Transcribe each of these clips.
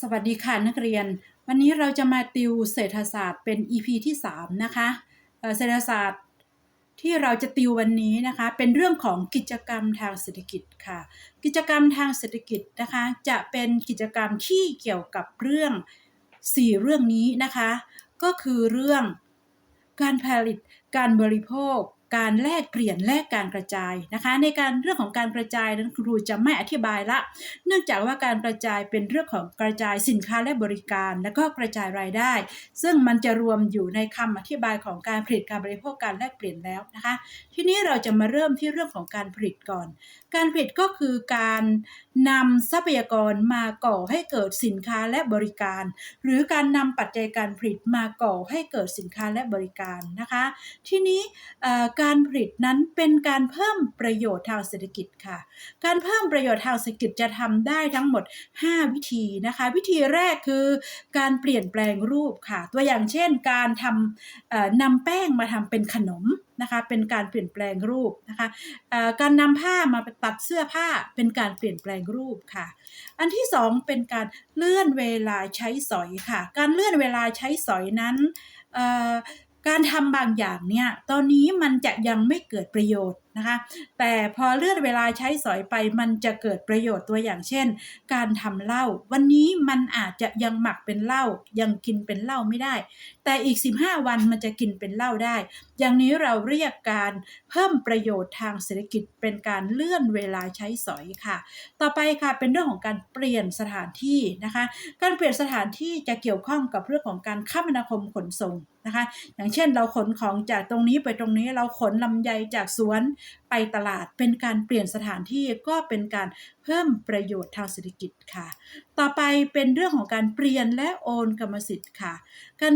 สวัสดีค่ะนักเรียน วันนี้เราจะมาติวเศรษฐศาสตร์เป็น EP ที่ 3 นะคะเศรษฐศาสตร์ที่เราจะติววันนี้นะคะเป็นเรื่องของกิจกรรมทางเศรษฐกิจค่ะ กิจกรรมทางเศรษฐกิจนะคะจะเป็นกิจกรรมที่เกี่ยวกับเรื่อง 4 เรื่องนี้นะคะ ก็คือเรื่องการผลิตการบริโภค การแลกเปลี่ยนแลกการกระจายนะคะ ในการเรื่องของการกระจายนั้นครูจะไม่อธิบายละ เนื่องจากว่าการกระจายเป็นเรื่องของกระจายสินค้าและบริการ และก็กระจายรายได้ ซึ่งมันจะรวมอยู่ในคำอธิบายของการผลิตการบริโภคการแลกเปลี่ยนแล้วนะคะ ทีนี้เราจะมาเริ่มที่เรื่องของการผลิตก่อน การผลิตก็คือการ นำทรัพยากรมาก่อให้เกิดสินค้าและบริการ หรือการนำปัจจัยการผลิตมาก่อให้เกิดสินค้าและบริการนะคะ ทีนี้การผลิตนั้นเป็นการเพิ่มประโยชน์ทางเศรษฐกิจค่ะ การเพิ่มประโยชน์ทางเศรษฐกิจจะทำได้ทั้งหมด 5 วิธีนะคะ วิธีแรกคือการเปลี่ยนแปลงรูปค่ะ ตัวอย่างเช่นการทำนำแป้งมาทำเป็นขนมนะคะเป็นการเปลี่ยนแปลงรูปนะคะการนำผ้ามาตัดเสื้อผ้าเป็นการเปลี่ยนแปลงรูปค่ะ อันที่สองเป็นการเลื่อนเวลาใช้สอยค่ะ การเลื่อนเวลาใช้สอยนั้นการทำบางอย่างเนี่ยตอนนี้มันจะยังไม่เกิดประโยชน์ นะคะ แต่พอเลื่อนเวลาใช้สอยไปมันจะเกิดประโยชน์ตัวอย่างเช่น การทำเหล้าวันนี้มันอาจจะยังหมักเป็นเหล้ายังกินเป็นเหล้าไม่ได้ แต่อีก 15 วันมันจะกินเป็นเหล้าได้ อย่างนี้เราเรียกการเพิ่มประโยชน์ทางเศรษฐกิจเป็นการเลื่อนเวลาใช้สอยค่ะ ต่อไปค่ะเป็นเรื่องของการเปลี่ยนสถานที่นะคะ การเปลี่ยนสถานที่จะเกี่ยวข้องกับเรื่องของการคมนาคมขนส่งนะคะ อย่างเช่นเราขนของจากตรงนี้ไปตรงนี้เราขนลำไยจากสวนไปตลาดเป็นการเปลี่ยนสถานที่ก็เป็นการเพิ่มประโยชน์ทางเศรษฐกิจค่ะ ต่อไปเป็นเรื่องของการเปลี่ยนและโอนกรรมสิทธิ์ค่ะการ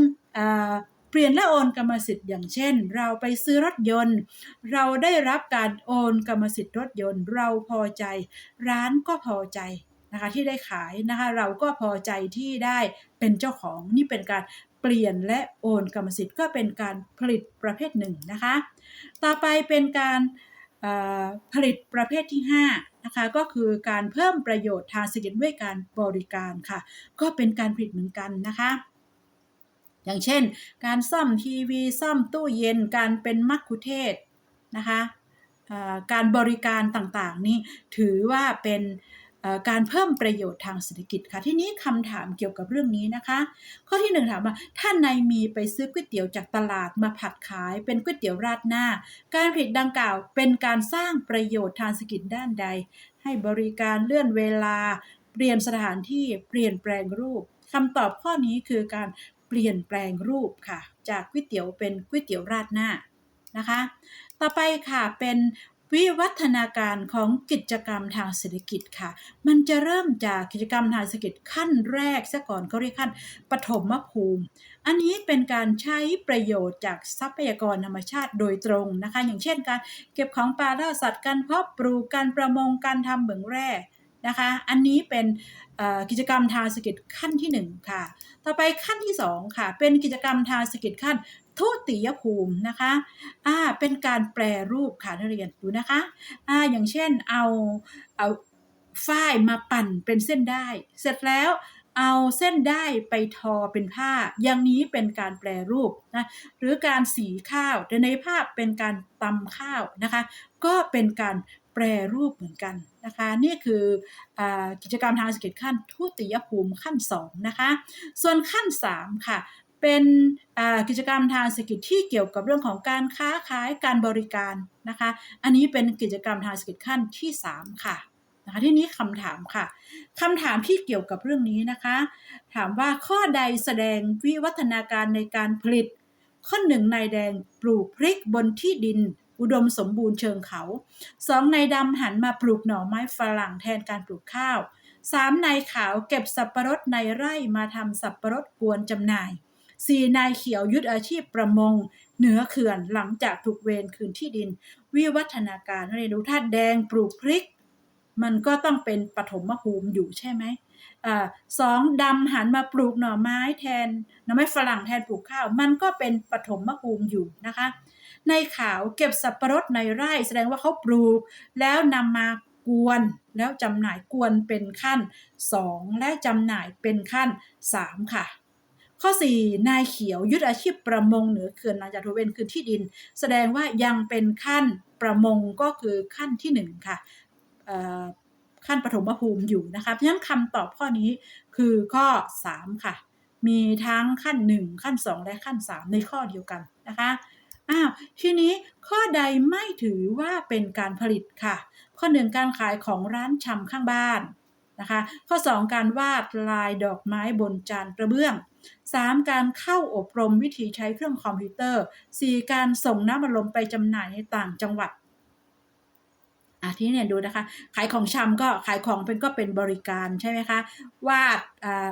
เปลี่ยนและโอนกรรมสิทธิ์อย่างเช่น เราไปซื้อรถยนต์ เราได้รับการโอนกรรมสิทธิ์รถยนต์ เราพอใจ ร้านก็พอใจนะคะที่ได้ขายนะคะเราก็พอใจที่ได้เป็นเจ้าของนี่เป็นการ เปลี่ยนและโอนกรรมสิทธิ์ก็เป็นการผลิตประเภทหนึ่งนะคะ ต่อไปเป็นการผลิตประเภทที่5นะคะก็คือการเพิ่มประโยชน์ทางเศรษฐกิจด้วยการบริการค่ะ ก็เป็นการผลิตเหมือนกันนะคะ อย่างเช่น การซ่อมทีวีซ่อมตู้เย็นการเป็นมัคคุเทศนะคะการบริการต่างๆนี่ถือว่าเป็น การเพิ่มประโยชน์ทางเศรษฐกิจค่ะ ที่นี้คำถามเกี่ยวกับเรื่องนี้นะคะ ข้อที่หนึ่งถามว่าท่านนายมีไปซื้อก๋วยเตี๋ยวจากตลาดมาผัดขายเป็นก๋วยเตี๋ยวราดหน้า การผลิตดังกล่าวเป็นการสร้างประโยชน์ทางเศรษฐกิจด้านใด ให้บริการเลื่อนเวลา เปลี่ยนสถานที่เปลี่ยนแปลงรูปคำตอบข้อนี้คือการเปลี่ยนแปลงรูปค่ะ จากก๋วยเตี๋ยวเป็นก๋วยเตี๋ยวราดหน้านะคะ ต่อไปค่ะเป็น วิวัฒนาการของกิจกรรมทางเศรษฐกิจค่ะ มันจะเริ่มจากกิจกรรมทางเศรษฐกิจขั้นแรกซะก่อนเขาเรียกขั้นปฐมภูมิ อันนี้เป็นการใช้ประโยชน์จากทรัพยากรธรรมชาติโดยตรงนะคะ อย่างเช่นการเก็บของปลาล่าสัตว์การเพาะปลูกการประมงการทำเหมืองแร่นะคะ อันนี้เป็นกิจกรรมทางเศรษฐกิจขั้นที่ 1 ค่ะ ต่อไปขั้นที่ 2 ค่ะ เป็นกิจกรรมทางเศรษฐกิจขั้น ทุติยภูมินะคะอ่าเป็นการแปรรูปค่ะนักเรียนดูนะคะอ่าอย่างเช่นเอาเอาฝ้ายมาปั่นเป็นเส้นได้ เสร็จแล้วเอาเส้นได้ไปทอเป็นผ้า อย่างนี้เป็นการแปรรูปนะ หรือการสีข้าวแต่ในภาพเป็นการตำข้าวนะคะ ก็เป็นการแปรรูปเหมือนกันนะคะ นี่คืออากิจกรรมทางเศรษฐกิจขั้นทุติยภูมิขั้น 2 นะคะ ส่วนขั้น 3 ค่ะ เป็นกิจกรรมทางเศรษฐกิจที่เกี่ยวกับเรื่องของการค้าขายการบริการนะคะ อันนี้เป็นกิจกรรมทางเศรษฐกิจขั้นที่ 3 ค่ะนะคะที่นี้คำถามค่ะคำถามที่เกี่ยวกับเรื่องนี้นะคะ ถามว่าข้อใดแสดงวิวัฒนาการในการผลิต ข้อหนึ่งนายแดงปลูกพริกบนที่ดิน อุดมสมบูรณ์เชิงเขาสองนายดำหันมาปลูกหน่อไม้ฝรั่งแทนการปลูกข้าวสามนายขาวเก็บสับปะรดในไร่มาทำสับปะรดกวนจำหน่าย สี่นายเขียวยึดอาชีพประมง เหนือเขื่อนหลังจากถูกเวรคืนที่ดิน วิวัฒนาการเรียนดูท่าแดงปลูกพริก มันก็ต้องเป็นปฐมภูมิอยู่ใช่ไหมอสองดำหันมาปลูกหน่อไม้แทนหน่อไม้ฝรั่งแทนปลูกข้าว มันก็เป็นปฐมภูมิอยู่นะคะ ในขาวเก็บสับปะรดในไร่แสดงว่าเขาปลูก แล้วนำมากกวนแล้วจำหน่ายกวนเป็นขั้น 2 และจำหน่ายเป็นขั้น 3 ค่ะ ข้อ 4 นายเขียวยึดอาชีพประมงเหนือเขื่อนนาจาทุเวนคือที่ดิน แสดงว่ายังเป็นขั้นประมงก็คือขั้นที่ 1 ค่ะเอ่อขั้นปฐมภูมิอยู่นะคะเพราะฉะนั้นคำตอบข้อนี้คือข้อ 3 ค่ะ มีทั้งขั้น 1 ขั้น 2 และขั้น 3 ในข้อเดียวกันนะคะอ้าวทีนี้ข้อใดไม่ถือว่าเป็นการผลิตค่ะ ข้อ 1 การขายของร้านชำข้างบ้านนะคะ ข้อ 2 การวาดลายดอกไม้บนจานกระเบื้อง 3. การเข้าอบรมวิธีใช้เครื่องคอมพิวเตอร์ 4. การส่งน้ำอัดลมไปจำหน่ายในต่างจังหวัดอะที่เนี่ยดูนะคะ ขายของชำก็ขายของเป็นก็เป็นบริการใช่ไหมคะวาด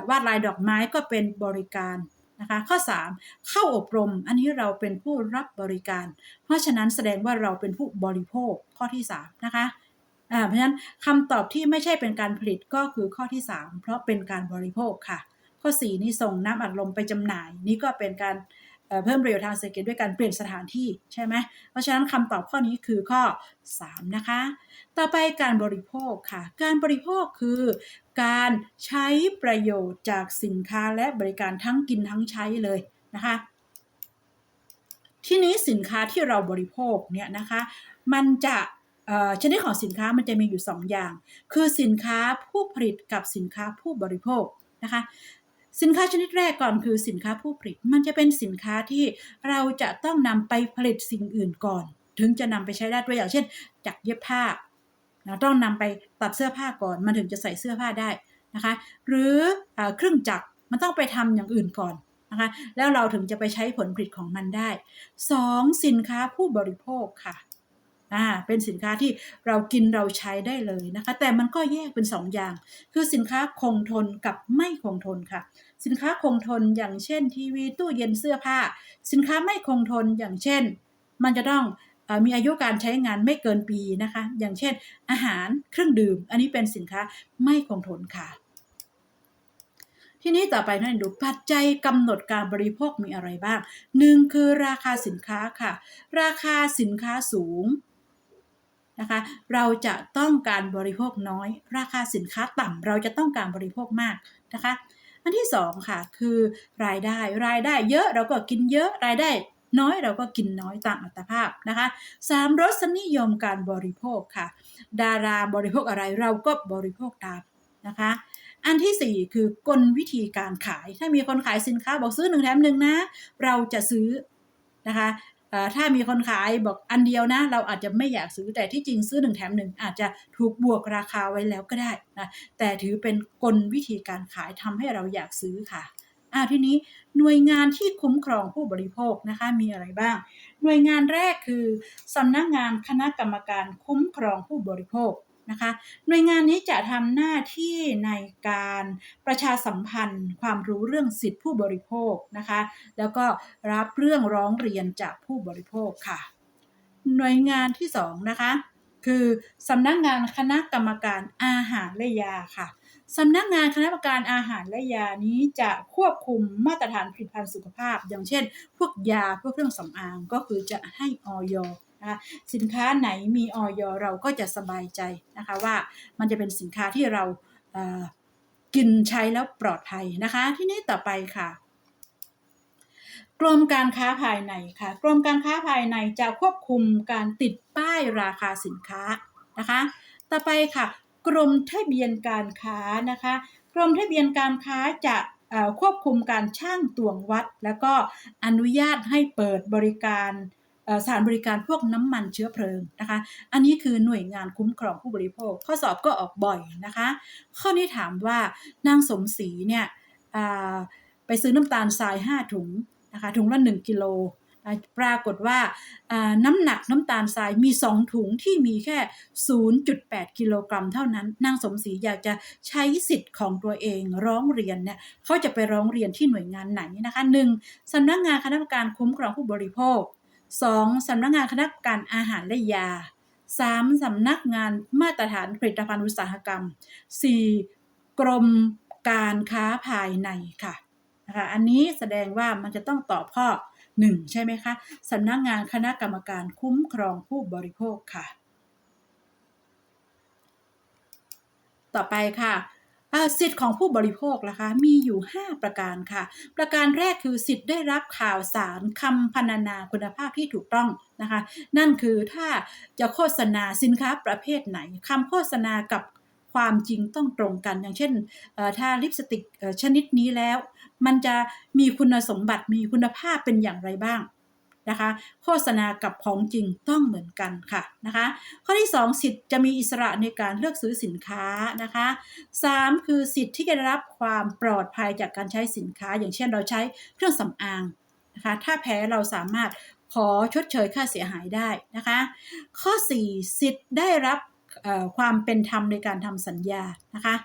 วาดลายดอกไม้ก็เป็นบริการนะคะข้อ 3 เข้าอบรม อันนี้เราเป็นผู้รับบริการ เพราะฉะนั้นแสดงว่าเราเป็นผู้บริโภคข้อที่ 3 นะคะเพราะฉะนั้นคำตอบที่ไม่ใช่เป็นการผลิตก็คือข้อที่ 3 เพราะเป็นการบริโภคค่ะ ข้อ 4 นี่ส่งน้ำอัดลมไปจำหน่าย นี่ก็เป็นการเเพิ่มประโยชน์ทางเศรษฐกิจด้วยการเปลี่ยนสถานที่ใช่ไหม เพราะฉะนั้นคำตอบข้อนี้คือข้อ 3 นะคะ ต่อไปการบริโภคค่ะ การบริโภคคือการใช้ประโยชน์จากสินค้าและบริการทั้งกินทั้งใช้เลยนะคะ ทีนี้สินค้าที่เราบริโภคเนี่ยนะคะ มันจะชนิดของสินค้ามันจะมีอยู่ 2 อย่าง คือสินค้าผู้ผลิตกับสินค้าผู้บริโภคนะคะ สินค้าชนิดแรกก่อนคือสินค้าผู้ผลิต มันจะเป็นสินค้าที่เราจะต้องนำไปผลิตสิ่งอื่นก่อน ถึงจะนำไปใช้ได้ตัวอย่างเช่นจักรเย็บผ้านะต้องนำไปตัดเสื้อผ้าก่อน มันถึงจะใส่เสื้อผ้าได้นะคะ หรือเอเครื่องจักรมันต้องไปทำอย่างอื่นก่อนนะคะแล้วเราถึงจะไปใช้ผลผลิตของมันได้ 2. สินค้าผู้บริโภคค่ะอ่าเป็นสินค้าที่เรากินเราใช้ได้เลยนะคะ แต่มันก็แยกเป็น2อย่าง คือสินค้าคงทนกับไม่คงทนค่ะ สินค้าคงทนอย่างเช่น ทีวีตู้เย็นเสื้อผ้า สินค้าไม่คงทนอย่างเช่น มันจะต้องมีอายุการใช้งานไม่เกินปีนะคะ อย่างเช่น อาหารเครื่องดื่ม อันนี้เป็นสินค้าไม่คงทนค่ะ ทีนี้ต่อไปนั่นดูปัจจัยกำหนดการบริโภคมีอะไรบ้างหนึ่งคือราคาสินค้าค่ะ ราคาสินค้าสูงนะคะเราจะต้องการบริโภคน้อย ราคาสินค้าต่ำเราจะต้องการบริโภคมากนะคะ อันที่สองค่ะคือรายได้รายได้เยอะเราก็กินเยอะรายได้น้อยเราก็กินน้อยตามอัตภาพนะคะสามรสนิยมการบริโภคค่ะ ดาราบริโภคอะไรเราก็บริโภคตามนะคะ อันที่ 4 คือกลวิธีการขาย ถ้ามีคนขายสินค้าบอกซื้อหนึ่งแถมหนึ่งนะ เราจะซื้อนะคะ ถ้ามีคนขายบอกอันเดียวนะ เราอาจจะไม่อยากซื้อแต่ที่จริงซื้อหนึ่งแถมหนึ่งอาจจะถูกบวกราคาไว้แล้วก็ได้นะแต่ถือเป็นกลวิธีการขายทำให้เราอยากซื้อค่ะอ้าทีนี้หน่วยงานที่คุ้มครองผู้บริโภคนะคะมีอะไรบ้าง หน่วยงานแรกคือสำนักงานคณะกรรมการคุ้มครองผู้บริโภค นะคะ หน่วยงานนี้จะทำหน้าที่ในการประชาสัมพันธ์ ความรู้เรื่องสิทธิผู้บริโภคนะคะ แล้วก็รับเรื่องร้องเรียนจากผู้บริโภคค่ะ หน่วยงานที่สองนะคะคือสำนักงานคณะกรรมการอาหารและยาค่ะสำนักงานคณะกรรมการอาหารและยานี้จะควบคุมมาตรฐานผลิตภัณฑ์สุขภาพ อย่างเช่น พวกยาพวกเครื่องสำอางก็คือจะให้ออย นะคะสินค้าไหนมีออยเราก็จะสบายใจนะคะว่ามันจะเป็นสินค้าที่เรากินใช้แล้วปลอดภัยนะคะ ที่นี้ต่อไปค่ะกรมการค้าภายในค่ะ กรมการค้าภายในจะควบคุมการติดป้ายราคาสินค้านะคะ ต่อไปค่ะ กรมทะเบียนการค้านะคะ กรมทะเบียนการค้าจะควบคุมการช่างตวงวัด แล้วก็อนุญาตให้เปิดบริการ สถานบริการพวกน้ำมันเชื้อเพลิงนะคะ อันนี้คือหน่วยงานคุ้มครองผู้บริโภค ข้อสอบก็ออกบ่อยนะคะ ข้อนี้ถามว่านางสมศรีเนี่ยไปซื้อน้ำตาลทราย 5 ถุงนะคะถุงละ1กิโลปรากฏว่าน้ำหนักน้ำตาลทรายมี 2 ถุงที่มีแค่ 0.8 กิโลกรัมเท่านั้น นางสมศรีอยากจะใช้สิทธิ์ของตัวเองร้องเรียนเนี่ยเขาจะไปร้องเรียนที่หน่วยงานไหนนะคะ 1. สำนักงานคณะกรรมการคุ้มครองผู้บริโภค 2. สำนักงานคณะกรรมการอาหารและยา 3. สำนักงานมาตรฐานผลิตภัณฑ์อุตสาหกรรม 4. กรมการค้าภายในค่ะนะคะอันนี้แสดงว่ามันจะต้องตอบข้อ 1 ใช่ไหมคะสำนักงานคณะกรรมการคุ้มครองผู้บริโภคค่ะ ต่อไปค่ะ สิทธิ์ของผู้บริโภคนะคะมีอยู่ 5 ประการค่ะ ประการแรกคือสิทธิ์ได้รับข่าวสารคำพรรณนาคุณภาพที่ถูกต้องนะคะ นั่นคือถ้าจะโฆษณาสินค้าประเภทไหนคำโฆษณากับความจริงต้องตรงกัน อย่างเช่นถ้าลิปสติกชนิดนี้แล้ว มันจะมีคุณสมบัติมีคุณภาพเป็นอย่างไรบ้าง นะคะ โฆษณากับของจริงต้องเหมือนกันค่ะนะคะ ข้อที่ 2 สิทธิ์จะมีอิสระในการเลือกซื้อสินค้านะคะ 3 คือสิทธิ์ที่จะได้รับความปลอดภัยจากการใช้สินค้า อย่างเช่นเราใช้เครื่องสำอางนะคะ ถ้าแพ้เราสามารถขอชดเชยค่าเสียหายได้นะคะ ข้อ 4 สิทธิ์ได้รับความเป็นธรรมในการทำสัญญานะคะ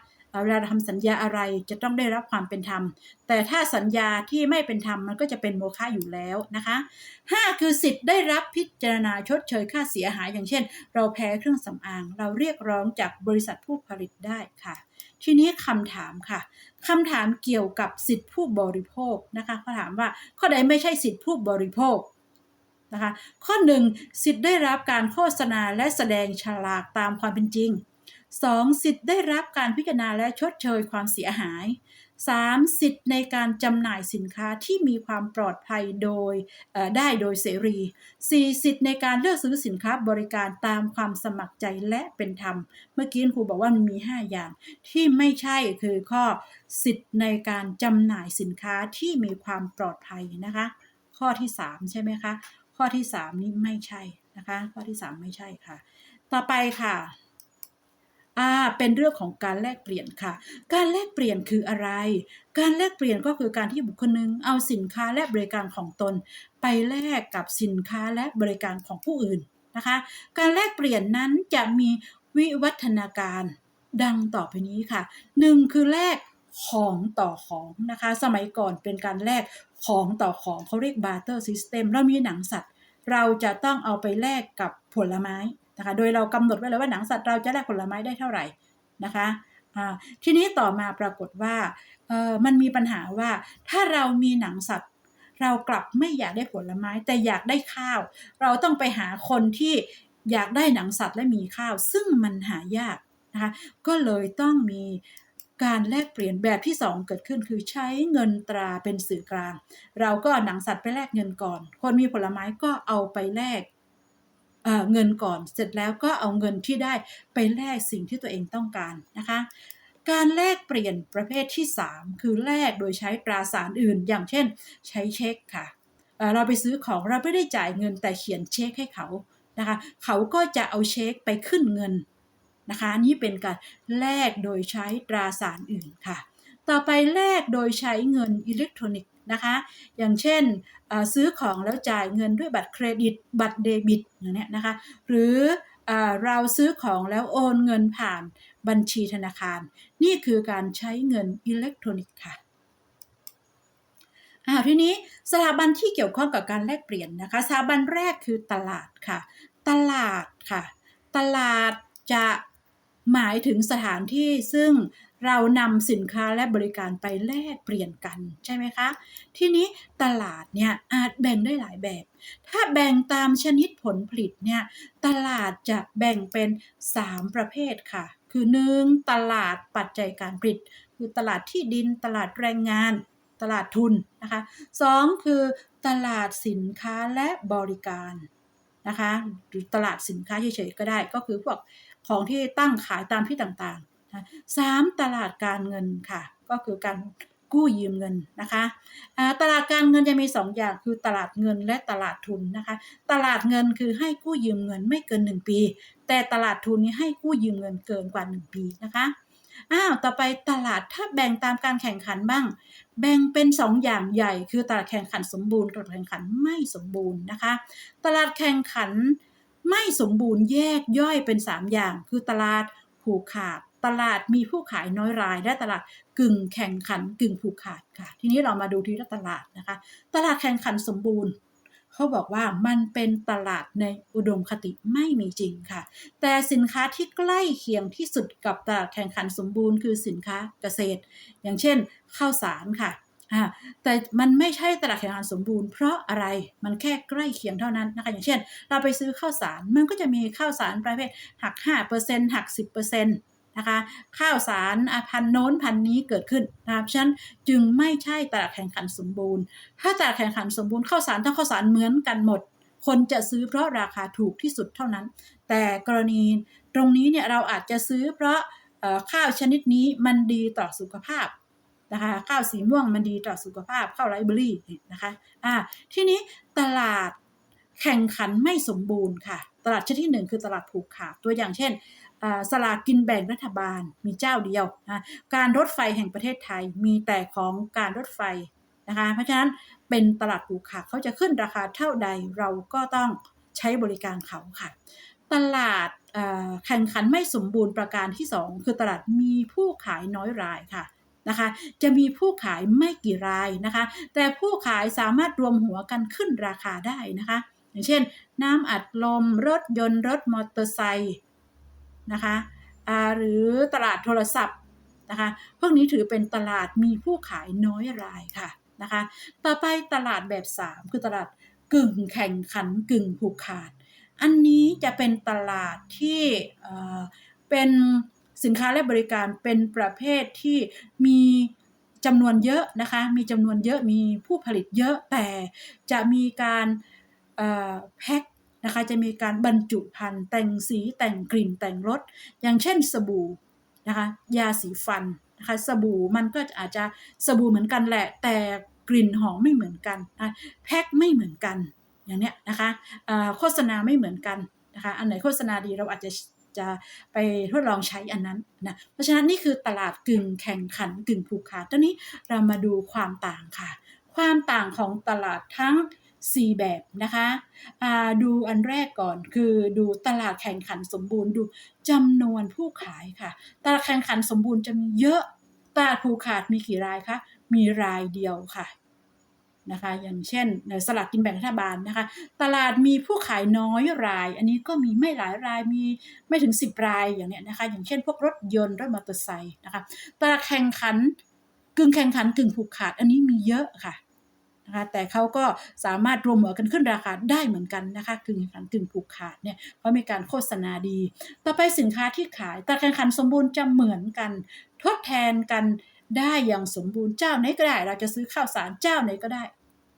เวลาทำสัญญาอะไรจะต้องได้รับความเป็นธรรม แต่ถ้าสัญญาที่ไม่เป็นธรรมมันก็จะเป็นโมฆะอยู่แล้วนะคะ5คือสิทธิ์ได้รับพิจารณาชดเชยค่าเสียหาย อย่างเช่น เราแพ้เครื่องสำอาง เราเรียกร้องจากบริษัทผู้ผลิตได้ค่ะ ทีนี้คำถามค่ะคำถามเกี่ยวกับสิทธิผู้บริโภคนะคะเขาถามว่าข้อใดไม่ใช่สิทธิผู้บริโภคนะคะข้อ 1 สิทธิ์ได้รับการโฆษณาและแสดงฉลากตามความเป็นจริง 2. สิทธิ์ได้รับการพิจารณาและชดเชยความเสียหาย 3. สิทธิ์ในการจำหน่ายสินค้าที่มีความปลอดภัยโดยได้โดยเสรี 4. สิทธิ์ในการเลือกซื้อสินค้าบริการตามความสมัครใจและเป็นธรรม เมื่อกี้ครูบอกว่ามี 5 อย่าง ที่ไม่ใช่คือข้อสิทธิ์ในการจำหน่ายสินค้าที่มีความปลอดภัยนะคะ ข้อที่ 3 ใช่ไหมคะ ข้อที่ 3 นี่ไม่ใช่นะคะ ข้อที่ 3 ไม่ใช่ค่ะ ต่อไปค่ะ อ่าเป็นเรื่องของการแลกเปลี่ยนค่ะ การแลกเปลี่ยนคืออะไร การแลกเปลี่ยนก็คือการที่บุคคลหนึ่งเอาสินค้าและบริการของตน ไปแลกกับสินค้าและบริการของผู้อื่นนะคะ การแลกเปลี่ยนนั้นจะมีวิวัฒนาการดังต่อไปนี้ค่ะหนึ่งคือแลกของต่อของนะคะ สมัยก่อนเป็นการแลกของต่อของเขาเรียก barter system เรามีหนังสัตว์ เราจะต้องเอาไปแลกกับผลไม้ นะคะโดยเรากำหนดไว้เลยว่าหนังสัตว์เราจะแลกผลไม้ได้เท่าไหร่นะคะอ่าทีนี้ต่อมาปรากฏว่าเออมันมีปัญหาว่าถ้าเรามีหนังสัตว์ เรากลับไม่อยากได้ผลไม้ แต่อยากได้ข้าว เราต้องไปหาคนที่อยากได้หนังสัตว์และมีข้าว ซึ่งมันหายากนะคะก็เลยต้องมีการแลกเปลี่ยนแบบที่ 2 เกิดขึ้นคือใช้เงินตราเป็นสื่อกลาง เราก็หนังสัตว์ไปแลกเงินก่อน คนมีผลไม้ก็เอาไปแลก เงินก่อน เสร็จแล้วก็เอาเงินที่ได้ไปแลกสิ่งที่ตัวเองต้องการนะคะการแลกเปลี่ยนประเภทที่ 3 คือแลกโดยใช้ตราสารอื่น อย่างเช่น ใช้เช็คค่ะเอ่อเราไปซื้อของเราไม่ได้จ่ายเงินแต่เขียนเช็คให้เขานะคะเขาก็จะเอาเช็คไปขึ้นเงินนะคะนี่เป็นการแลกโดยใช้ตราสารอื่นค่ะ ต่อไปแลกโดยใช้เงินอิเล็กทรอนิกส์ นะคะ อย่างเช่นซื้อของแล้วจ่ายเงินด้วยบัตรเครดิต บัตรเดบิตอย่างนี้นะคะ หรือเอ่อเราซื้อของแล้วโอนเงินผ่านบัญชีธนาคาร นี่คือการใช้เงินอิเล็กทรอนิกส์ค่ะอ่าทีนี้สถาบันที่เกี่ยวข้องกับการแลกเปลี่ยนนะคะ สถาบันแรกคือตลาดค่ะ ตลาดค่ะ ตลาดจะหมายถึงสถานที่ซึ่ง เรานำสินค้าและบริการไปแลกเปลี่ยนกันใช่ไหมคะ ทีนี้ตลาดเนี่ยอาจแบ่งได้หลายแบบ ถ้าแบ่งตามชนิดผลผลิตเนี่ยตลาดจะแบ่งเป็น 3 ประเภทค่ะ คือ 1. ตลาดปัจจัยการผลิต คือตลาดที่ดินตลาดแรงงานตลาดทุนนะคะ 2. คือตลาดสินค้าและบริการนะคะหรือตลาดสินค้าเฉยๆก็ได้ก็คือพวกของที่ตั้งขายตามที่ต่างๆ สามตลาดการเงินค่ะ ก็คือการกู้ยืมเงินนะคะตลาดการเงินจะมี2ออย่างคือตลาดเงินและตลาดทุนนะคะ ตลาดเงินคือให้กู้ยืมเงินไม่เกิน 1 ปี แต่ตลาดทุนนี้ให้กู้ยืมเงินเกินกว่า 1 ปีนะคะอ้าวต่อไปตลาดถ้าแบ่งตามการแข่งขันบ้าง แบ่งเป็น 2ออย่างใหญ่ คือตลาดแข่งขันสมบูรณ์กับแข่งขันไม่สมบูรณ์นะคะ ตลาดแข่งขันไม่สมบูรณ์แยกย่อยเป็น 3 อย่าง คือตลาดผูกขาด ตลาดมีผู้ขายน้อยราย และตลาดกึ่งแข่งขันกึ่งผูกขาดค่ะ ทีนี้เรามาดูที่ตลาดนะคะ ตลาดแข่งขันสมบูรณ์เขาบอกว่ามันเป็นตลาดในอุดมคติไม่มีจริงค่ะ แต่สินค้าที่ใกล้เคียงที่สุดกับตลาดแข่งขันสมบูรณ์คือสินค้าเกษตร อย่างเช่นข้าวสารค่ะแต่มันไม่ใช่ตลาดแข่งขันสมบูรณ์เพราะอะไรมันแค่ใกล้เคียงเท่านั้นนะคะอย่างเช่น เราไปซื้อข้าวสารมันก็จะมีข้าวสารประเภทหัก 5%หัก 10% นะคะข้าวสารพันโน้นพันนี้เกิดขึ้นนะครับฉะนั้นจึงไม่ใช่ตลาดแข่งขันสมบูรณ์ ถ้าตลาดแข่งขันสมบูรณ์ข้าวสารทั้งข้าวสารเหมือนกันหมด คนจะซื้อเพราะราคาถูกที่สุดเท่านั้น แต่กรณีตรงนี้เนี่ยเราอาจจะซื้อเพราะข้าวชนิดนี้มันดีต่อสุขภาพนะคะข้าวสีม่วงมันดีต่อสุขภาพข้าวไรเบอรี่นะคะอ่าทีนี้ตลาดแข่งขันไม่สมบูรณ์ค่ะ ตลาดชนิดที่หนึ่งคือตลาดผูกขาดตัวอย่างเช่น สลากกินแบ่งรัฐบาลมีเจ้าเดียวนะการรถไฟแห่งประเทศไทยมีแต่ของการรถไฟนะคะเพราะฉะนั้นเป็นตลาดผูกขาดเขาจะขึ้นราคาเท่าใดเราก็ต้องใช้บริการเขาค่ะ ตลาดแข่งขันไม่สมบูรณ์ประการที่ 2 คือตลาดมีผู้ขายน้อยรายค่ะนะคะจะมีผู้ขายไม่กี่รายนะคะ แต่ผู้ขายสามารถรวมหัวกันขึ้นราคาได้นะคะ อย่างเช่น น้ำอัดลมรถยนต์รถมอเตอร์ไซค์ นะคะหรือตลาดโทรศัพท์นะคะพวกนี้ถือเป็นตลาดมีผู้ขายน้อยรายค่ะนะคะต่อไปตลาดแบบ 3 คือตลาดกึ่งแข่งขันกึ่งผูกขาด อันนี้จะเป็นตลาดที่เป็นสินค้าและบริการเป็นประเภทที่มีจำนวนเยอะนะคะ มีจำนวนเยอะมีผู้ผลิตเยอะแต่จะมีการแพ็ค นะคะจะมีการบรรจุภัณฑ์แต่งสีแต่งกลิ่นแต่งรสอย่างเช่นสบู่นะคะยาสีฟันนะคะสบู่มันก็อาจจะสบู่เหมือนกันแหละ แต่กลิ่นหอมไม่เหมือนกันนะแพ็คไม่เหมือนกันอย่างเนี้ยนะคะโฆษณาไม่เหมือนกันนะคะอันไหนโฆษณาดีเราอาจจะจะไปทดลองใช้อันนั้นนะเพราะฉะนั้นนี่คือตลาดกึ่งแข่งขันกึ่งผูกขาดตอนนี้เรามาดูความต่างค่ะ ความต่างของตลาดทั้ง 4 แบบนะคะดูอันแรกก่อนคือดูตลาดแข่งขันสมบูรณ์ดูจำนวนผู้ขายค่ะ ตลาดแข่งขันสมบูรณ์จะมีเยอะตลาดผูกขาดมีกี่รายคะมีรายเดียวค่ะนะคะอย่างเช่นสลากกินแบ่งรัฐบาลนะคะ ตลาดมีผู้ขายน้อยราย อันนี้ก็มีไม่หลายรายมีไม่ถึง 10 รายอย่างเนี้ยนะคะ อย่างเช่นพวกรถยนต์รถมอเตอร์ไซค์นะคะตลาดแข่งขันกึ่งแข่งขันกึ่งผูกขาดอันนี้มีเยอะค่ะ นะคะแต่เขาก็สามารถรวมหัวกันขึ้นราคาได้เหมือนกันนะคะกึ่งขันกึ่งผูกขาดเนี่ยเพราะมีการโฆษณาดี ต่อไปสินค้าที่ขายตลาดแข่งขันสมบูรณ์จะเหมือนกัน ทดแทนกันได้อย่างสมบูรณ์เจ้าไหนก็ได้ เราจะซื้อข้าวสารเจ้าไหนก็ได้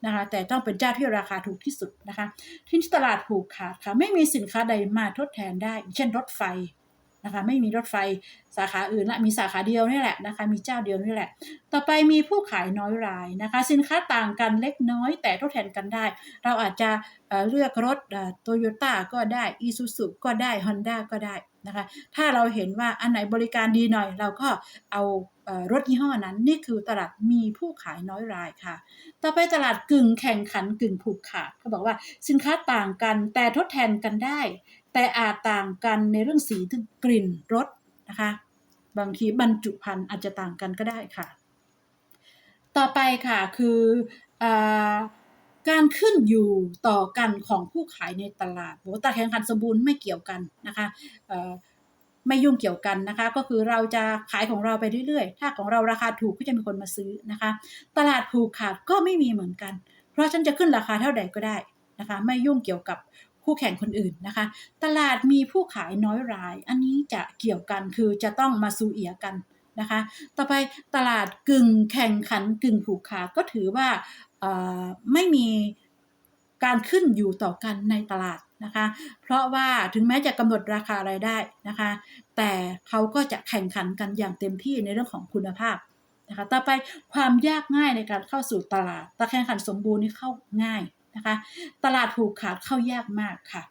นะคะแต่ต้องเป็นเจ้าที่ราคาถูกที่สุดนะคะที่ตลาดผูกขาดค่ะไม่มีสินค้าใดมาทดแทนได้ เช่นรถไฟ นะคะ ไม่มีรถไฟสาขาอื่นละมีสาขาเดียวนี่แหละนะคะ มีเจ้าเดียวนี่แหละ ต่อไปมีผู้ขายน้อยรายนะคะ สินค้าต่างกันเล็กน้อยแต่ทดแทนกันได้ เราอาจจะเลือกรถโตโยต้าก็ได้อีซูซูก็ได้ฮอนด้าก็ได้นะคะ ถ้าเราเห็นว่าอันไหนบริการดีหน่อย เราก็เอารถยี่ห้อนั้น นี่คือตลาดมีผู้ขายน้อยรายค่ะ ต่อไปตลาดกึ่งแข่งขันกึ่งผูกขาดเขาบอกว่าสินค้าต่างกันแต่ทดแทนกันได้ แต่อาจต่างกันในเรื่องสีถึงกลิ่นรสนะคะ บางทีบรรจุภัณฑ์อาจจะต่างกันก็ได้ค่ะ ต่อไปค่ะคืออการขึ้นอยู่ต่อกันของผู้ขายในตลาดโหตลาดแข่งขันสมบูรณ์ไม่เกี่ยวกันนะคะไม่ยุ่งเกี่ยวกันนะคะ ก็คือเราจะขายของเราไปเรื่อยๆ ถ้าของเราราคาถูกก็จะมีคนมาซื้อนะคะ ตลาดผูกขาดก็ไม่มีเหมือนกัน เพราะฉันจะขึ้นราคาเท่าใดก็ได้นะคะ ไม่ยุ่งเกี่ยวกับ คู่แข่งคนอื่นนะคะ ตลาดมีผู้ขายน้อยราย อันนี้จะเกี่ยวกันคือจะต้องมาซูเอียกันนะคะ ต่อไปตลาดกึ่งแข่งขันกึ่งผูกขาดก็ถือว่าไม่มีการขึ้นอยู่ต่อกันในตลาดนะคะ เพราะว่าถึงแม้จะกำหนดราคาอะไรายได้นะคะ แต่เขาก็จะแข่งขันกันอย่างเต็มที่ในเรื่องของคุณภาพนะคะ ต่อไปความยากง่ายในการเข้าสู่ตลาดตลาดแข่งขันสมบูรณ์นี่เข้าง่าย นะคะ ตลาดผูกขาดเข้ายากมากค่ะ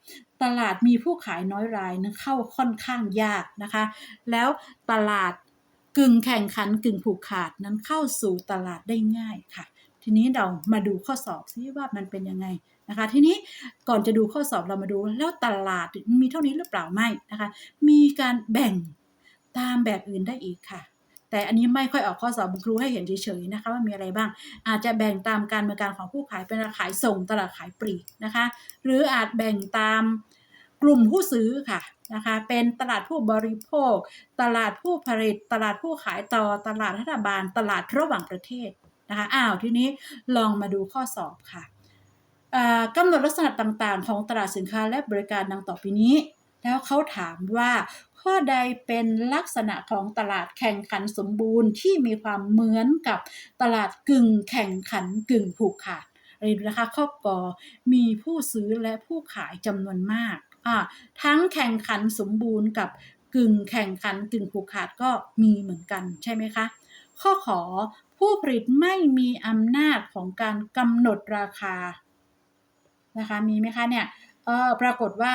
ตลาดมีผู้ขายน้อยรายนะเข้าค่อนข้างยากนะคะ แล้วตลาดกึ่งแข่งขันกึ่งผูกขาดนั้นเข้าสู่ตลาดได้ง่ายค่ะ ทีนี้เรามาดูข้อสอบซิว่ามันเป็นยังไงนะคะ ทีนี้ก่อนจะดูข้อสอบเรามาดูแล้วตลาดมีเท่านี้หรือเปล่าไม่นะคะ มีการแบ่งตามแบบอื่นได้อีกค่ะ แต่อันนี้ไม่ค่อยออกข้อสอบคุณครูให้เห็นเฉยๆนะคะว่ามีอะไรบ้าง อาจจะแบ่งตามการบริการของผู้ขายเป็นตลาดขายส่งตลาดขายปลีกนะคะ หรืออาจแบ่งตามกลุ่มผู้ซื้อค่ะนะคะเป็นตลาดผู้บริโภค ตลาดผู้ผลิต ตลาดผู้ขายต่อตลาดรัฐบาล ตลาดระหว่างประเทศนะคะอ้าวทีนี้ลองมาดูข้อสอบค่ะอ่ากำหนดลักษณะต่างๆ ของตลาดสินค้าและบริการดังต่อไปนี้ แล้วเขาถามว่าข้อใดเป็นลักษณะของตลาดแข่งขันสมบูรณ์ที่มีความเหมือนกับตลาดกึ่งแข่งขันกึ่งผูกขาดอะไรดูนะคะข้อกอมีผู้ซื้อและผู้ขายจำนวนมากอ่าทั้งแข่งขันสมบูรณ์กับกึ่งแข่งขันกึ่งผูกขาดก็มีเหมือนกันใช่ไหมคะข้อขอผู้ผลิตไม่มีอำนาจของการกำหนดราคานะคะมีไหมคะเนี่ยเออปรากฏว่า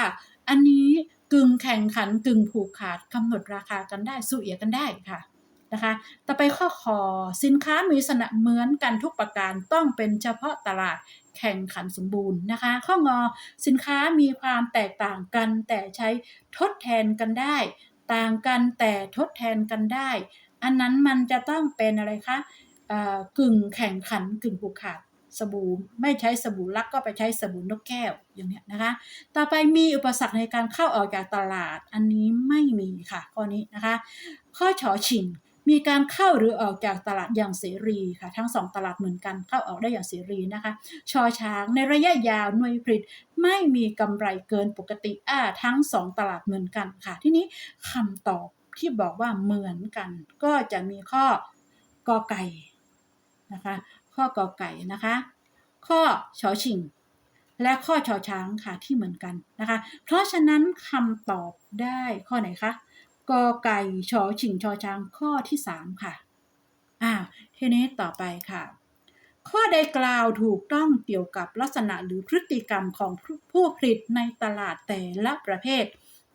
อันนี้ กึ่งแข่งขันกึ่งผูกขาดกำหนดราคากันได้สุ่เอียกันได้ค่ะนะคะต่อไปข้อขอสินค้ามีลักษณะเหมือนกันทุกประการต้องเป็นเฉพาะตลาดแข่งขันสมบูรณ์นะคะ ข้องอสินค้ามีความแตกต่างกันแต่ใช้ทดแทนกันได้ ต่างกันแต่ทดแทนกันได้ อันนั้นมันจะต้องเป็นอะไรคะกึ่งแข่งขันกึ่งผูกขาด สบู่ไม่ใช้สบู่ลักก็ไปใช้สบู่นกแก้วอย่างเนี้ยนะคะ ต่อไปมีอุปสรรคในการเข้าออกจากตลาดอันนี้ไม่มีค่ะข้อนี้นะคะ ข้อฉอชิงมีการเข้าหรือออกจากตลาดอย่างเสรีค่ะทั้งสองตลาดเหมือนกันเข้าออกได้อย่างเสรีนะคะชอช้างในระยะยาวหน่วยผลิตไม่มีกำไรเกินปกติอ่าทั้งสองตลาดเหมือนกันค่ะ ที่นี้คำตอบที่บอกว่าเหมือนกัน ก็จะมีข้อกอไก่นะคะ ข้อกอไก่นะคะ ข้อชอชิง และข้อชอช้างค่ะที่เหมือนกันนะคะ เพราะฉะนั้นคำตอบได้ข้อไหนคะกอไก่ชอชิงชอช้างข้อที่สามค่ะอ่าทีนี้ต่อไปค่ะ ข้อใดกล่าวถูกต้องเกี่ยวกับลักษณะหรือพฤติกรรมของผู้ผลิตในตลาดแต่ละประเภท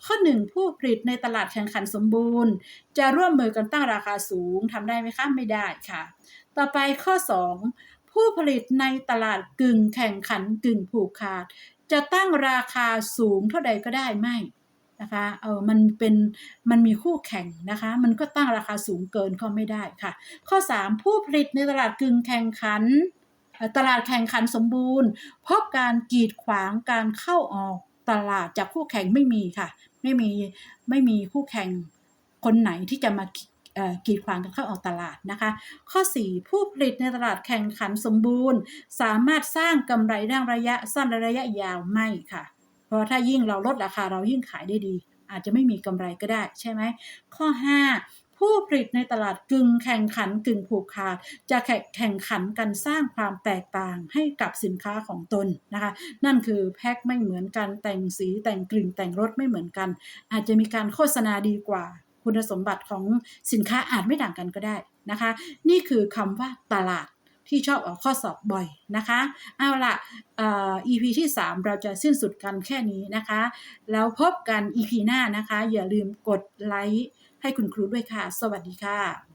ข้อหนึ่งผู้ผลิตในตลาดแข่งขันสมบูรณ์ จะร่วมมือกันตั้งราคาสูงทำได้ไหมคะ ไม่ได้ค่ะ ต่อไปข้อ 2 ผู้ผลิตในตลาดกึ่งแข่งขันกึ่งผูกขาด จะตั้งราคาสูงเท่าใดก็ได้ไม่นะคะเออมันเป็นมันมีคู่แข่งนะคะ มันก็ตั้งราคาสูงเกินก็ไม่ได้ค่ะ ข้อ 3 ผู้ผลิตในตลาดกึ่งแข่งขัน ตลาดแข่งขันสมบูรณ์พราะการกีดขวางการเข้าออกตลาดจากคู่แข่งไม่มีค่ะ ไม่มีไม่มีคู่แข่งคนไหนที่จะมา กีดขวางการเข้าออกตลาดนะคะ ข้อ 4 ผู้ผลิตในตลาดแข่งขันสมบูรณ์ สามารถสร้างกำไรได้ระยะสั้นและระยะยาวไม่ค่ะ เพราะถ้ายิ่งเราลดราคาเรายิ่งขายได้ดี อาจจะไม่มีกำไรก็ได้ใช่ไหมข้อ 5ผู้ผลิตในตลาดกึ่งแข่งขันกึ่งผูกขาด จะแข่งขันกันสร้างความแตกต่างให้กับสินค้าของตนนะคะ นั่นคือแพ็คไม่เหมือนกันแต่งสีแต่งกลิ่นแต่งรสไม่เหมือนกัน อาจจะมีการโฆษณาดีกว่า คุณสมบัติของสินค้าอาจไม่ต่างกันก็ได้นะคะ นี่คือคำว่าตลาดที่ชอบออกข้อสอบบ่อยนะคะ เอาละเอ่อ EP ที่ 3 เราจะสิ้นสุดกันแค่นี้นะคะ แล้วพบกัน EP หน้านะคะ อย่าลืมกดไลค์ให้คุณครูด้วยค่ะ สวัสดีค่ะ